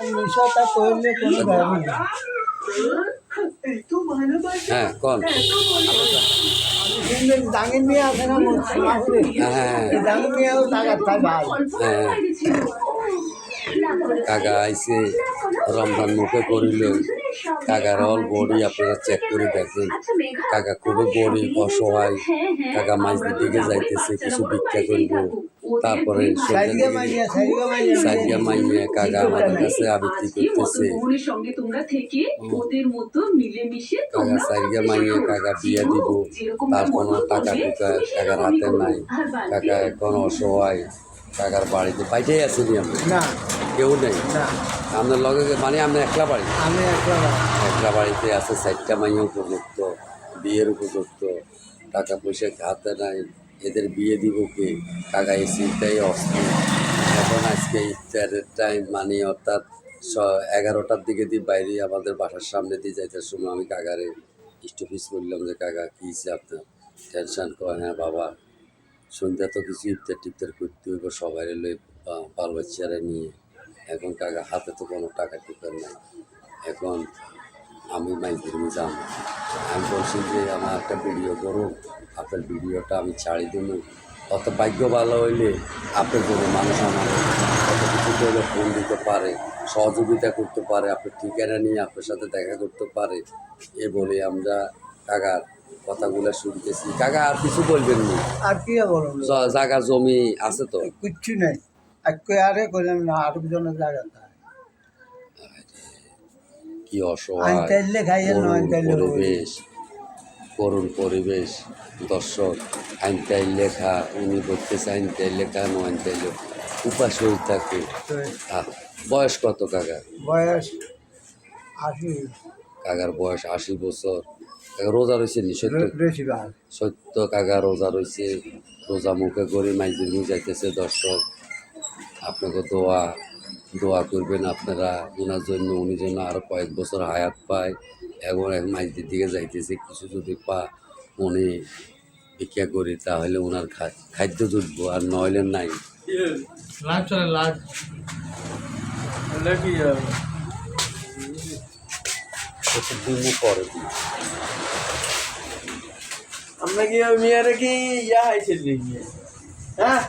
মিশাটা করলে কোনো ভ্যালু নেই। হ্যাঁ কোন? কিন্তু মেয়ে আছে না হ্যাঁ মেয়েও তাই ভাই। হ্যাঁ কাকা আইসে রমজান মুখে করিল কাকার অল বডি আপনারা চেক করে দেখেন। কাকা খুবই গরিব অসহায়। কাকা মাছ দিকে যাইতেছে কিছু ভিক্ষা করব। তারপরে সাইডে মাইয়া কাকা আমাদের কাছে আবৃত্তি করতেছে। বোনের সঙ্গে তোমরা থেকে ওদের মতো মিলেমিশে কাকা তোমরা মাইয়া কাকা বিয়া দিব। তার কোনো টাকা টুকা কাকার হাতে নাই। কাকা এখন অসহায়। কাকার বাড়িতে বাইটাই আমি না কেউ নেই। আপনার লগে মানে আমরা একলা বাড়ি। আমি একটা একটা বাড়িতে আছে চারটা মাইয়া উপযুক্ত বিয়ের উপযুক্ত টাকা পয়সা হাতে নাই। এদের বিয়ে দিব কে? কাকা এই চিন্তাই অস্থির। এখন আজকে ইফতারের টাইম মানে অর্থাৎ স- এগারোটার দিকে দিয়ে বাইরে আমাদের বাসার সামনে দিয়ে যাইতে সময় আমি কাকারে স্টপিস করলাম যে, কাকা, কী হিসেবে আপনার? টেনশান কয় হ্যাঁ বাবা। সন্ধ্যা তো কিছু ইফতার টিফতার করতে হইব সবাই লই বাল বাচ্চারা নিয়ে। এখন কাকা হাতে তো কোনো টাকা টুকার নাই। এখন আমি মাইজদিনে যাম। আমি বলছি যে, আমার একটা ভিডিও করুন। আপনার ভিডিওটা আমি ছাড়ি দেবো অত ভাগ্য ভালো হইলে আপনার জন্য মানুষ আমার কত কিছু করে ফোন দিতে পারে সহযোগিতা করতে পারে আপনার ঠিকানা নিয়ে আপনার সাথে দেখা করতে পারে। এ বলে আমরা কাকার কথাগুলো শুনতেছি। কাকা আর কিছু বলবেন না? আর কি জায়গা জমি আছে তো? কিচ্ছু নেই। আরে করলাম না আরেক জনের জায়গা কি অসহায় পরিবেশ। করুণ পরিবেশ দর্শক আইনটাই লেখা উনি বলতেছে আইনটাই লেখা নো আইনটাই লেখা। উপাস হয়ে থাকে। বয়স কত কাকা বয়স আশি। কাকার বয়স আশি বছর। কাকা রোজা রয়েছে নি? সত্য? সত্য কাকা রোজা রয়েছে রোজা মুখে করে মাইজির যাইতেছে দর্শক। আপনাকে দোয়া দোয়া করবেন আপনারা ওনার জন্য উনি যেন আরও কয়েক বছর হায়াত পায় এবং এক মাইজির দিকে যাইতেছে। কিছু যদি পা উনি ভিক্ষা করি তাহলে ওনার খা- খাদ্য জুটবো আর নইলে নাই। লাগ চলে লাগ কি পরে আমরা কি মেয়েরা কি ইয়া হয়েছিল হ্যাঁ?